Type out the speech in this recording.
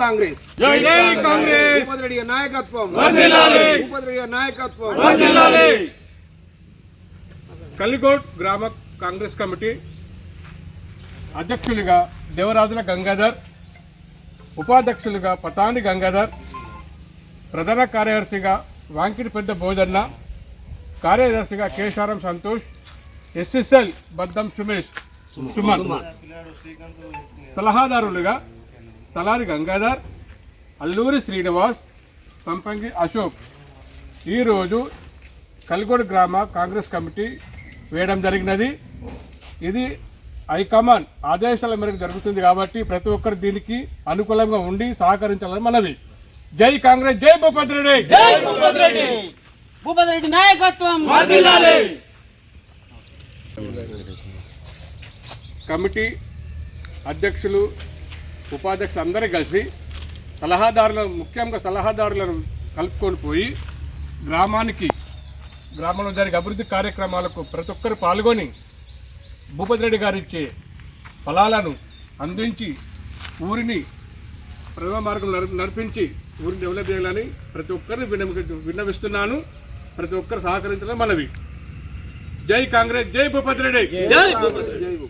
కాంగ్రెస్. జై జై కాంగ్రెస్. భూపతి రెడ్డి గారి నాయకత్వం. భూపతి రెడ్డి గారి నాయకత్వం. వర్ధిల్లాలి. కలిగోడ్ గ్రామ కాంగ్రెస్ కమిటీ అధ్యక్షులుగా దేవరాజుల గంగాధర్ ఉపాధ్యక్షులుగా పతాని గంగాధర్ ప్రధాన కార్యదర్శిగా వాంకిడి పెద్ద భోజన్న కార్యదర్శిగా కేశారం సంతోష్ ఎస్ఎస్ఎల్ బద్దం సుమేష్ సుమన్. సలహాదారులుగా తలారి గంగాధర్ అల్లూరి శ్రీనివాస్ సంపంగి అశోక్. ఈరోజు కల్గొడ గ్రామ కాంగ్రెస్ కమిటీ వేయడం జరిగినది. ఇది హైకమాండ్ ఆదేశాల మేరకు జరుగుతుంది కాబట్టి ప్రతి ఒక్కరు దీనికి అనుకూలంగా ఉండి సహకరించాలని మనవి. జై కాంగ్రెస్ జై భూపతి రెడ్డి! జై భూపతి రెడ్డి! భూపతి రెడ్డి నాయకత్వం! కమిటీ అధ్యక్షులు ఉపాధ్యక్షులు అందరూ కలిసి సలహాదారులను ముఖ్యంగా సలహాదారులను కలుపుకొని పోయి గ్రామానికి గ్రామంలో జరిగే అభివృద్ధి కార్యక్రమాలకు ప్రతి ఒక్కరు పాల్గొని భూపతి రెడ్డి గారు ఇచ్చే ఫలాలను అందించి ఊరిని ప్రథమ మార్గం నడిపి- నడిపించి ఊరిని డెవలప్ చేయాలని ప్రతి ఒక్కరిని విన్న విన్నవిస్తున్నాను. ప్రతి ఒక్కరు సహకరించాలని మనవి. జై కాంగ్రెస్ జై భూపతి రెడ్డి. జై భూపతి రెడ్డి.